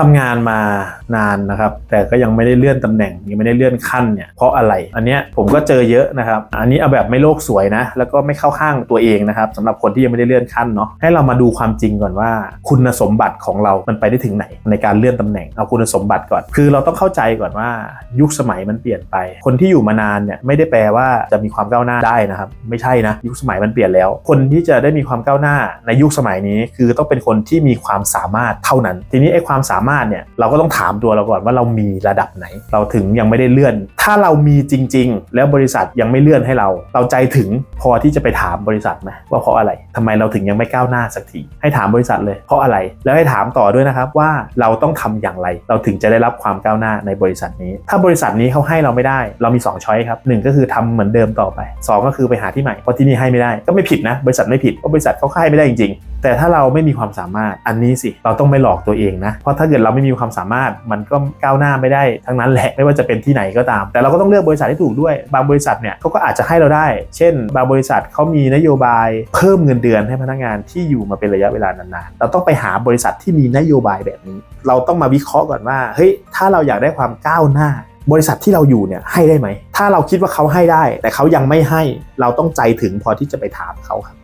ทำงานมานานนะครับ แต่ก็ยังไม่ได้เลื่อนตำแหน่งยังไม่ได้เลื่อนขั้นเนี่ยเพราะอะไร อันเนี้ยผมก็เจอเยอะนะครับ อันนี้เอาแบบไม่โลกสวยนะ แล้วก็ไม่เข้าข้างตัวเองนะครับสำหรับคนที่ยังไม่ได้เลื่อนขั้นเนาะให้เรามาดูความจริงก่อนว่า คุณสมบัติของเรา มันไปได้ถึงไหน ในการเลื่อนตำแหน่งเอาคุณสมบัติก่อน คือเราต้องเข้าใจก่อนว่ายุคสมัยมันเปลี่ยนไป คนที่อยู่มานานเนี่ยไม่ได้แปลว่าจะมีความก้าวหน้าได้นะครับ ไม่ใช่นะยุคสมัยมันเปลี่ยนแล้ว คนที่จะได้มีความก้าวหน้าในยุคสมัยนี้ คือต้องเป็นคนที่มีความสามารถเท่านั้น ทีนี้ไอ้ความสามารถเนี่ยเราก็ต้องถามตัวเราก่อนว่าเรามีระดับไหน เราถึงยังไม่ได้เลื่อน ถ้าเรามีจริง ๆ แล้วบริษัทยังไม่เลื่อนให้เรา เราใจถึงพอที่จะไปถามบริษัทไหมว่าเพราะอะไรทำไมเราถึงยังไม่ก้าวหน้าสักทีให้ถามบริษัทเลยเพราะอะไรแล้วให้ถามต่อด้วยนะครับว่าเราต้องทำอย่างไร เราถึงจะได้รับความก้าวหน้าในบริษัทนี้ ถ้าบริษัทนี้เขาให้เราไม่ได้ เรามี2ช้อยครับหนึ่งก็คือทำเหมือนเดิมต่อไปสองก็คือไปหาที่ใหม่เพราะที่นี่ให้ไม่ได้ก็ไม่ผิดนะบริษัทไม่ผิดเพราะบริษัทเขาให้ไม่ได้จริงๆ แต่ถ้าเราไม่มีความสามารถอันนี้สิเราต้องไม่หลอกตัวเองนะเพราะถ้าเกิดเราไม่มีความสามารถมันก็ก้าวหน้าไม่ได้ทั้งนั้นแหละไม่ว่าจะเป็นที่ไหนก็ตาม แต่เราก็ต้องเลือกบริษัทที่ถูกด้วย บางบริษัทเนี่ยเขาก็อาจจะให้เราได้ เช่น บางบริษัทเขามีนโยบายเพิ่มเงินเดือนให้พนักงานที่อยู่มาเป็นระยะเวลานานๆเราต้องไปหาบริษัทที่มีนโยบายแบบนี้ เราต้องมาวิเคราะห์ก่อนว่าเฮ้ยถ้าเราอยากได้ความก้าวหน้าบริษัทที่เราอยู่เนี่ยให้ได้ไหม ถ้าเราคิดว่าเขาให้ได้ แต่เขายังไม่ให้ เราต้องใจถึงพอที่จะไปถามเขาครับ